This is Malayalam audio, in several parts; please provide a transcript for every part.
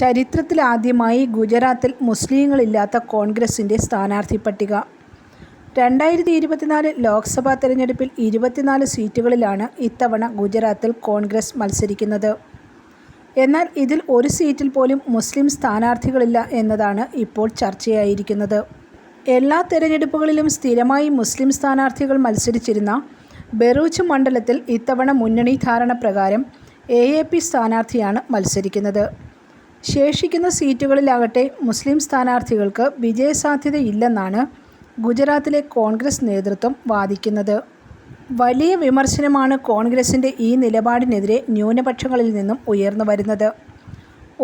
ചരിത്രത്തിലാദ്യമായി ഗുജറാത്തിൽ മുസ്ലിങ്ങളില്ലാത്ത കോൺഗ്രസിന്റെ സ്ഥാനാർത്ഥി പട്ടിക. രണ്ടായിരത്തി ഇരുപത്തിനാല് ലോക്സഭാ തെരഞ്ഞെടുപ്പിൽ ഇരുപത്തിനാല് സീറ്റുകളിലാണ് ഇത്തവണ ഗുജറാത്തിൽ കോൺഗ്രസ് മത്സരിക്കുന്നത്. എന്നാൽ ഇതിൽ ഒരു സീറ്റിൽ പോലും മുസ്ലിം സ്ഥാനാർത്ഥികളില്ല എന്നതാണ് ഇപ്പോൾ ചർച്ചയായിരിക്കുന്നത്. എല്ലാ തെരഞ്ഞെടുപ്പുകളിലും സ്ഥിരമായി മുസ്ലിം സ്ഥാനാർത്ഥികൾ മത്സരിച്ചിരുന്ന ബെറൂച്ച് മണ്ഡലത്തിൽ ഇത്തവണ മുന്നണി ധാരണ പ്രകാരം എ എ പി സ്ഥാനാർത്ഥിയാണ് മത്സരിക്കുന്നത്. ശേഷിക്കുന്ന സീറ്റുകളിലാകട്ടെ മുസ്ലിം സ്ഥാനാർത്ഥികൾക്ക് വിജയസാധ്യതയില്ലെന്നാണ് ഗുജറാത്തിലെ കോൺഗ്രസ് നേതൃത്വം വാദിക്കുന്നത്. വലിയ വിമർശനമാണ് കോൺഗ്രസിന്റെ ഈ നിലപാടിനെതിരെ ന്യൂനപക്ഷങ്ങളിൽ നിന്നും ഉയർന്നു വരുന്നത്.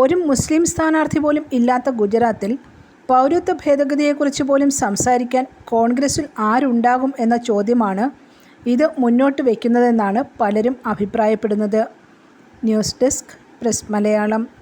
ഒരു മുസ്ലിം സ്ഥാനാർത്ഥി പോലും ഇല്ലാത്ത ഗുജറാത്തിൽ പൗരത്വ ഭേദഗതിയെക്കുറിച്ച് പോലും സംസാരിക്കാൻ കോൺഗ്രസിൽ ആരുണ്ടാകും എന്ന ചോദ്യമാണ് ഇത് മുന്നോട്ട് വയ്ക്കുന്നതെന്നാണ് പലരും അഭിപ്രായപ്പെടുന്നത്. News desk press Malayalam.